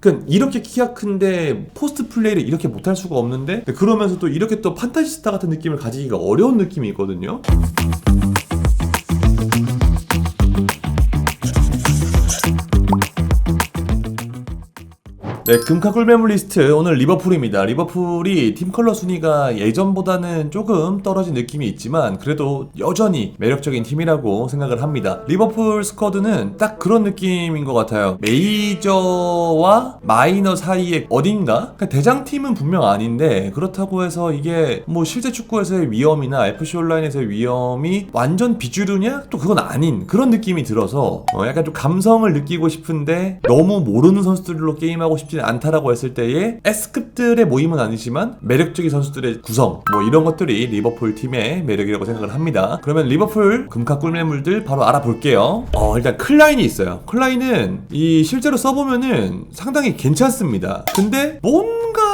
그러니까 이렇게 키가 큰데 포스트 플레이를 이렇게 못할 수가 없는데 그러면서 또 이렇게 또 판타지스타 같은 느낌을 가지기가 어려운 느낌이 있거든요. 네, 금카 꿀매물 리스트 오늘 리버풀입니다. 리버풀이 팀 컬러 순위가 예전보다는 조금 떨어진 느낌이 있지만 그래도 여전히 매력적인 팀이라고 생각을 합니다. 리버풀 스쿼드는 딱 그런 느낌인 것 같아요. 메이저와 마이너 사이에 어딘가 그러니까 대장팀은 분명 아닌데 그렇다고 해서 이게 뭐 실제 축구에서의 위험이나 FC 온라인에서의 위험이 완전 비주류냐? 또 그건 아닌 그런 느낌이 들어서 어, 약간 좀 감성을 느끼고 싶은데 너무 모르는 선수들로 게임하고 싶지 는 않다라고 했을 때에 S급들의 모임은 아니지만 매력적인 선수들의 구성 뭐 이런 것들이 리버풀 팀의 매력이라고 생각을 합니다. 그러면 리버풀 금카 꿀매물들 바로 알아볼게요. 어 일단 클라인이 있어요. 클라인은 이 실제로 써보면은 상당히 괜찮습니다. 근데 뭔가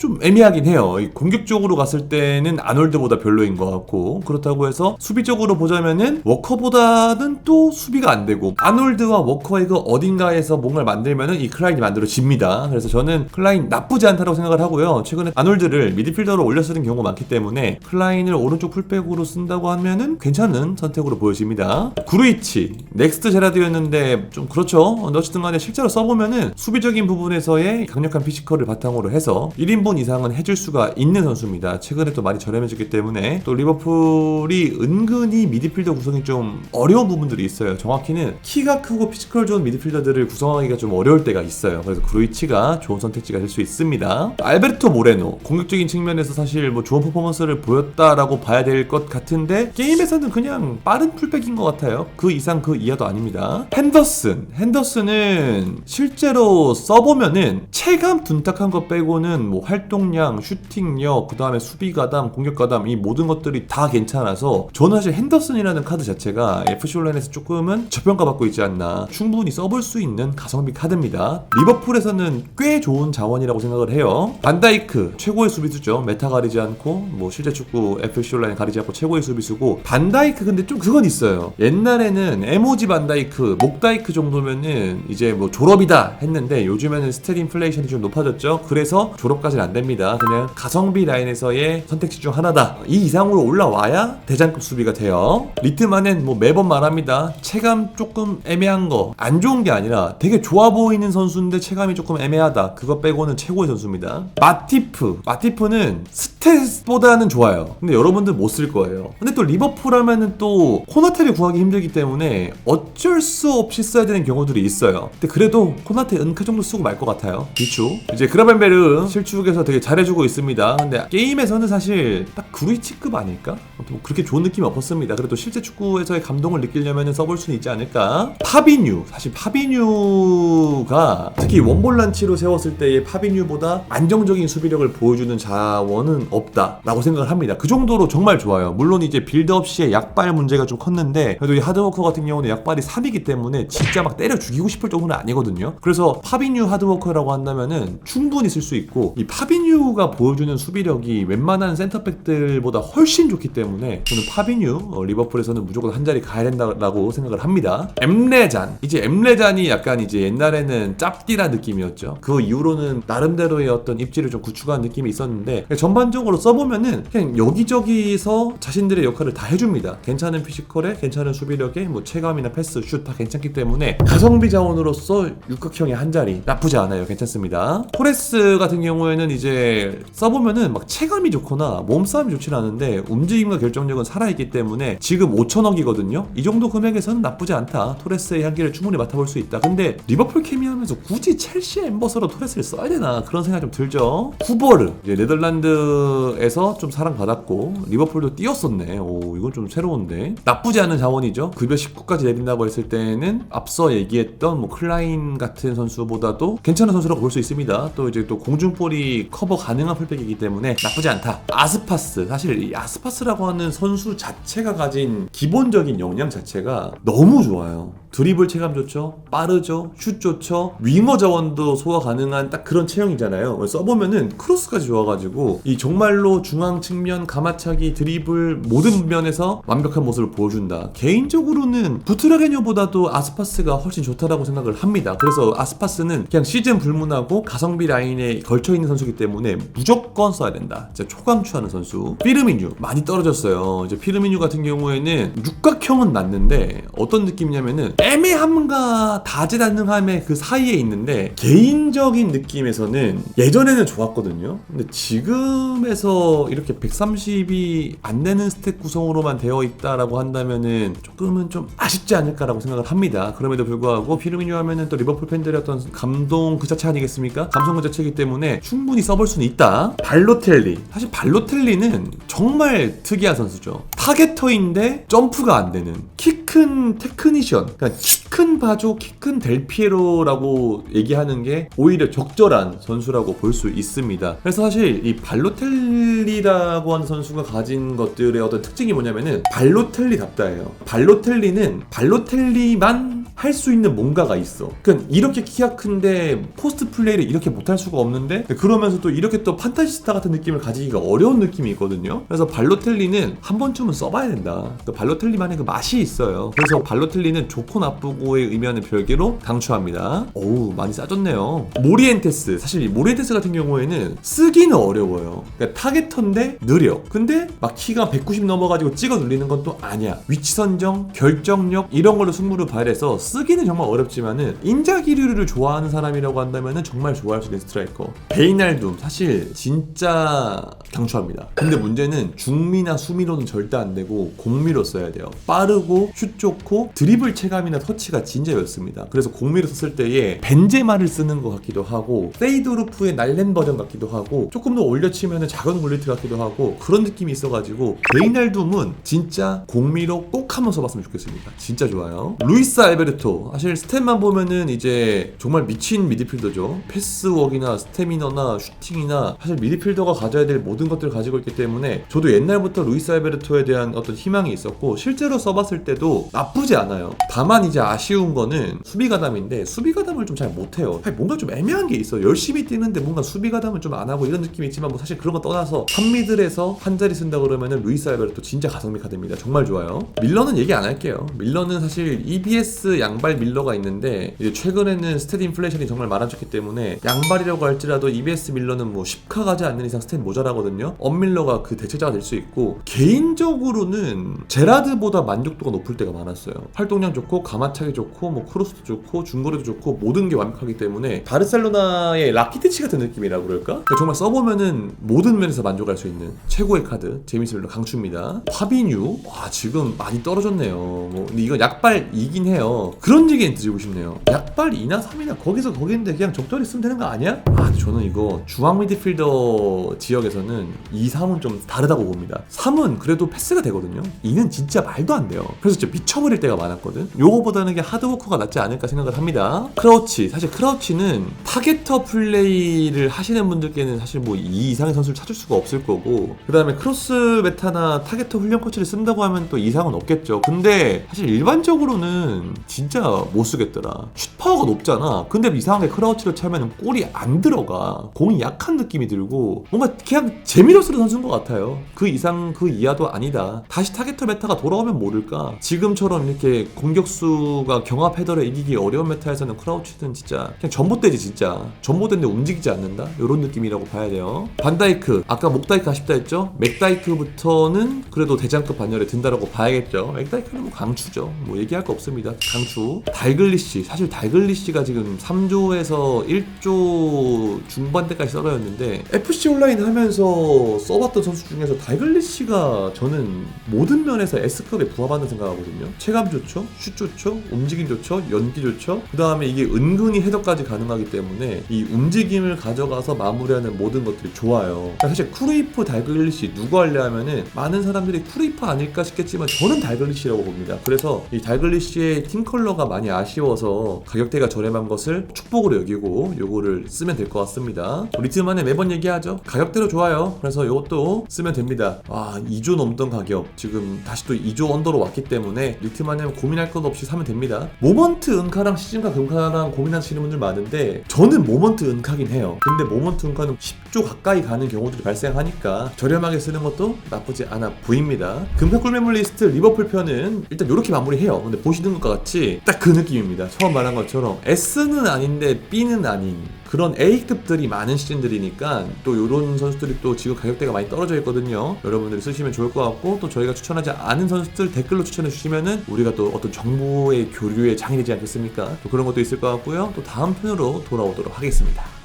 좀 애매하긴 해요. 이 공격적으로 갔을 때는 아놀드보다 별로인 것 같고 그렇다고 해서 수비적으로 보자면은 워커보다는 또 수비가 안 되고 아놀드와 워커의 그 어딘가에서 뭔가를 만들면은 이 클라인이 만들어집니다. 그래서 저는 클라인 나쁘지 않다고 생각을 하고요. 최근에 아놀드를 미드필더로 올려 쓰는 경우가 많기 때문에 클라인을 오른쪽 풀백으로 쓴다고 하면은 괜찮은 선택으로 보여집니다. 구루이치 넥스트 제라드였는데 좀 그렇죠. 어쨌든 간에 실제로 써보면은 수비적인 부분에서의 강력한 피지컬을 바탕으로 해서 1인분 이상은 해줄 수가 있는 선수입니다. 최근에 또 많이 저렴해졌기 때문에 또 리버풀이 은근히 미드필더 구성이 좀 어려운 부분들이 있어요. 정확히는 키가 크고 피지컬 좋은 미드필더들을 구성하기가 좀 어려울 때가 있어요. 그래서 그루이치가 좋은 선택지가 될 수 있습니다. 알베르토 모레노 공격적인 측면에서 사실 뭐 좋은 퍼포먼스를 보였다라고 봐야 될 것 같은데 게임에서는 그냥 빠른 풀백인 것 같아요. 그 이상 그 이하도 아닙니다. 핸더슨 핸더슨은 실제로 써보면은 체감 둔탁한 것 빼고는 뭐 활동량, 슈팅력, 그 다음에 수비 가담, 공격 가담 이 모든 것들이 다 괜찮아서 저는 사실 핸더슨이라는 카드 자체가 FC 온라인에서 조금은 저평가받고 있지 않나 충분히 써볼 수 있는 가성비 카드입니다. 리버풀에서는 꽤 좋은 자원이라고 생각을 해요. 반다이크 최고의 수비수죠. 메타 가리지 않고 뭐 실제 축구 FC 온라인 가리지 않고 최고의 수비수고 반다이크 근데 좀 그건 있어요. 옛날에는 에모지 반다이크, 목다이크 정도면은 이제 뭐 졸업이다 했는데 요즘에는 스탯 인플레이션이 좀 높아졌죠. 그래서 졸업까지는 안 됩니다. 그냥 가성비 라인에서의 선택지 중 하나다. 이 이상으로 올라와야 대장급 수비가 돼요. 리트만은 뭐 매번 말합니다. 체감 조금 애매한 거 안 좋은 게 아니라 되게 좋아 보이는 선수인데 체감이 조금 애매하다. 그거 빼고는 최고의 선수입니다. 마티프. 마티프는 스탯보다는 좋아요. 근데 여러분들 못 쓸 거예요. 근데 또 리버풀 하면은 또 코나테를 구하기 힘들기 때문에 어쩔 수 없이 써야 되는 경우들이 있어요. 근데 그래도 코나테 은카 정도 쓰고 말 것 같아요. 비추. 이제 그라벤베르 실축에서 되게 잘해주고 있습니다. 근데 게임에서는 사실 딱 그루이치급 아닐까? 뭐 그렇게 좋은 느낌이 없었습니다. 그래도 실제 축구에서의 감동을 느끼려면 써볼 수는 있지 않을까? 파비뉴. 사실 파비뉴가 특히 원볼란치로 세웠을 때의 파비뉴보다 안정적인 수비력을 보여주는 자원은 없다라고 생각을 합니다. 그 정도로 정말 좋아요. 물론 이제 빌드업 시에 약발 문제가 좀 컸는데 그래도 이 하드워커 같은 경우는 약발이 3이기 때문에 진짜 막 때려 죽이고 싶을 정도는 아니거든요. 그래서 파비뉴 하드워커라고 한다면은 충분히 쓸 수 있고 이 파 비뉴가 보여주는 수비력이 웬만한 센터백들보다 훨씬 좋기 때문에 저는 파비뉴 어, 리버풀에서는 무조건 한 자리 가야 된다라고 생각을 합니다. 엠레잔 이제 엠레잔이 약간 이제 옛날에는 짭디라 느낌이었죠. 그 이후로는 나름대로의 어떤 입지를 좀 구축한 느낌이 있었는데 전반적으로 써보면은 그냥 여기저기서 자신들의 역할을 다 해줍니다. 괜찮은 피지컬에 괜찮은 수비력에 뭐 체감이나 패스, 슛 다 괜찮기 때문에 가성비 자원으로서 육각형의 한 자리 나쁘지 않아요. 괜찮습니다. 토레스 같은 경우에는 이제 써보면은 막 체감이 좋거나 몸싸움이 좋진 않은데 움직임과 결정력은 살아있기 때문에 지금 5천억이거든요. 이 정도 금액에서는 나쁘지 않다. 토레스의 향기를 충분히 맡아볼 수 있다. 근데 리버풀 케미하면서 굳이 첼시 엠버서로 토레스를 써야 되나 그런 생각이 좀 들죠. 쿠버르 이제 네덜란드에서 좀 사랑받았고 리버풀도 뛰었었네. 오 이건 좀 새로운데 나쁘지 않은 자원이죠. 급여 19까지 내린다고 했을 때는 앞서 얘기했던 뭐 클라인 같은 선수보다도 괜찮은 선수라고 볼 수 있습니다. 또 이제 또 공중볼이 커버 가능한 풀백이기 때문에 나쁘지 않다. 아스파스 사실 이 아스파스라고 하는 선수 자체가 가진 기본적인 역량 자체가 너무 좋아요. 드리블 체감 좋죠, 빠르죠, 슛 좋죠, 윙어 자원도 소화 가능한 딱 그런 체형이잖아요. 써보면은 크로스까지 좋아가지고 이 정말로 중앙 측면 가마차기 드리블 모든 면에서 완벽한 모습을 보여준다. 개인적으로는 부트라게뇨보다도 아스파스가 훨씬 좋다라고 생각을 합니다. 그래서 아스파스는 그냥 시즌 불문하고 가성비 라인에 걸쳐 있는 선수 이기 때문에 무조건 써야 된다. 진짜 초강추하는 선수. 피르미뉴 많이 떨어졌어요. 이제 피르미뉴 같은 경우에는 육각형은 맞는데 어떤 느낌이냐면은 애매함과 다재다능함의 그 사이에 있는데 개인적인 느낌에서는 예전에는 좋았거든요. 근데 지금에서 이렇게 130이 안 되는 스택 구성으로만 되어 있다라고 한다면은 조금은 좀 아쉽지 않을까라고 생각을 합니다. 그럼에도 불구하고 피르미뉴 하면은 또 리버풀 팬들의 어떤 감동 그 자체 아니겠습니까? 감성 그 자체이기 때문에 충분히 써볼 수는 있다. 발로텔리. 사실 발로텔리는 정말 특이한 선수죠. 타겟터인데 점프가 안 되는 키 큰 테크니션. 그러니까 키 큰 바조, 키 큰 델피에로라고 얘기하는 게 오히려 적절한 선수라고 볼 수 있습니다. 그래서 사실 이 발로텔리라고 하는 선수가 가진 것들의 어떤 특징이 뭐냐면은 발로텔리답다예요. 발로텔리는 발로텔리만 할 수 있는 뭔가가 있어. 그러니까 이렇게 키가 큰데 포스트 플레이를 이렇게 못할 수가 없는데 그러면서 또 이렇게 또 판타지스타 같은 느낌을 가지기가 어려운 느낌이 있거든요. 그래서 발로텔리는 한 번쯤은 써봐야 된다. 그 발로텔리만의 그 맛이 있어요. 그래서 발로텔리는 좋고 나쁘고의 의미와는 별개로 강추합니다. 어우 많이 싸졌네요. 모리엔테스 사실 이 모리엔테스 같은 경우에는 쓰기는 어려워요. 그러니까 타겟터인데 느려. 근데 막 키가 190 넘어가지고 찍어 눌리는 건 또 아니야. 위치 선정, 결정력 이런 걸로 승부를 발해서 쓰기는 정말 어렵지만은 인자 기류를 좋아하는 사람이라고 한다면은 정말 좋아할 수 있는 스트라이커. 베이날둠 사실 진짜 강추합니다. 근데 문제는 중미나 수미로는 절대 안 되고 공미로 써야 돼요. 빠르고 슛 좋고 드리블 체감이나 터치가 진짜 좋습니다. 그래서 공미로 썼을 때에 벤제마를 쓰는 것 같기도 하고 페이도르프의 날랜 버전 같기도 하고 조금 더 올려치면 작은 굴리트 같기도 하고 그런 느낌이 있어가지고 베이날둠은 진짜 공미로 꼭 한번 써봤으면 좋겠습니다. 진짜 좋아요. 루이스 알베르토 사실 스탯만 보면은 이제 정말 미친 미드필더죠. 패스웍이나 스태미너나 슈팅이나 사실 미드필더가 가져야 될 모든 것들을 가지고 있기 때문에 저도 옛날부터 루이스 알베르토에 대한 어떤 희망이 있었고 실제로 써봤을 때도 나쁘지 않아요. 다만 이제 아쉬운 거는 수비 가담인데 수비 가담을 좀 잘 못해요. 뭔가 좀 애매한 게 있어. 열심히 뛰는데 뭔가 수비 가담을 좀 안 하고 이런 느낌이 있지만 뭐 사실 그런 거 떠나서 3미들에서 한 자리 쓴다 그러면은 루이스 알베르토 진짜 가성비 카드입니다. 정말 좋아요. 밀러는 얘기 안 할게요. 밀러는 사실 EBS 양발 밀러가 있는데 최근에는 스탯 인플레이션이 정말 많아졌기 때문에 양발이라고 할지라도 EBS 밀러는 뭐 10카 가지 않는 이상 스탯 모자라거든요. 엄밀러가 그 대체자가 될 수 있고 개인적으로 는 제라드보다 만족도가 높을 때가 많았어요. 활동량 좋고 가마차기 좋고 뭐 크로스도 좋고 중거리도 좋고 모든 게 완벽하기 때문에 바르셀로나의 라키티치 같은 느낌이라고 그럴까? 그러니까 정말 써보면은 모든 면에서 만족할 수 있는 최고의 카드 제미스 밀러 강추입니다. 파비뉴 와 지금 많이 떨어졌네요. 뭐 근데 이건 약발 2긴 해요. 그런 얘기는 드리고 싶네요. 약발 2나 3이나 거기서 거기인데 그냥 적절히 쓰면 되는 거 아니야? 아 저는 이거 중앙 미드필더 지역에서는 2, 3은 좀 다르다고 봅니다. 3은 그래도 패스 가 되거든요. 2는 진짜 말도 안 돼요. 그래서 진짜 미쳐버릴 때가 많았거든. 요거보다는 그냥 하드워커가 낫지 않을까 생각을 합니다. 크라우치 사실 크라우치는 타겟터 플레이를 하시는 분들께는 사실 뭐 이 이상의 선수를 찾을 수가 없을 거고 그 다음에 크로스 메타나 타겟터 훈련 코치를 쓴다고 하면 또 이상은 없겠죠. 근데 사실 일반적으로는 진짜 못 쓰겠더라. 슛 파워가 높잖아. 근데 이상하게 크라우치를 차면 골이 안 들어가. 공이 약한 느낌이 들고 뭔가 그냥 재미로 쓰는 선수인 것 같아요. 그 이상 그 이하도 아니다. 다시 타겟터 메타가 돌아오면 모를까. 지금처럼 이렇게 공격수가 경합 헤더를 이기기 어려운 메타에서는 크라우치는 진짜 그냥 전봇대지 진짜. 전봇대인데 움직이지 않는다. 이런 느낌이라고 봐야 돼요. 반다이크 아까 목다이크 아쉽다 했죠. 맥다이크부터는 그래도 대장급 반열에 든다라고 봐야겠죠. 맥다이크는 뭐 강추죠. 뭐 얘기할 거 없습니다. 강추. 달글리시 사실 달글리시가 지금 3조에서 1조 중반대까지 썰어였는데 FC 온라인 하면서 써봤던 선수 중에서 달글리시가 저는 모든 면에서 S급에 부합하는 생각하거든요. 체감 좋죠, 슛 좋죠, 움직임 좋죠, 연기 좋죠. 그 다음에 이게 은근히 헤더까지 가능하기 때문에 이 움직임을 가져가서 마무리하는 모든 것들이 좋아요. 사실 크루이프 달글리시 누구 할래 하면은 많은 사람들이 크루이프 아닐까 싶겠지만 저는 달글리시라고 봅니다. 그래서 이 달글리시의 팀 컬러가 많이 아쉬워서 가격대가 저렴한 것을 축복으로 여기고 요거를 쓰면 될 것 같습니다. 리트만에 매번 얘기하죠. 가격대로 좋아요. 그래서 이것도 쓰면 됩니다. 와 2조 넘던 가격 지금 다시 또 2조 언더로 왔기 때문에 리트만에 고민할 것 없이 사면 됩니다. 모먼트 은카랑 시즌각 은카랑 고민하시는 분들 많은데 저는 모먼트 은카긴 해요. 근데 모먼트 은카는 10조 가까이 가는 경우들이 발생하니까 저렴하게 쓰는 것도 나쁘지 않아 보입니다. 금카 꿀매물 리스트 리버풀 편은 일단 이렇게 마무리해요. 근데 보시는 것과 같이 딱 그 느낌입니다. 처음 말한 것처럼 S는 아닌데 B는 아닌 그런 A급들이 많은 시즌들이니까 또 이런 선수들이 또 지금 가격대가 많이 떨어져 있거든요. 여러분들이 쓰시면 좋을 것 같고 또 저희가 추천하지 않은 선수들 댓글로 추천해 주시면은 우리가 또 어떤 정보의 교류의 장이 되지 않겠습니까? 또 그런 것도 있을 것 같고요. 또 다음 편으로 돌아오도록 하겠습니다.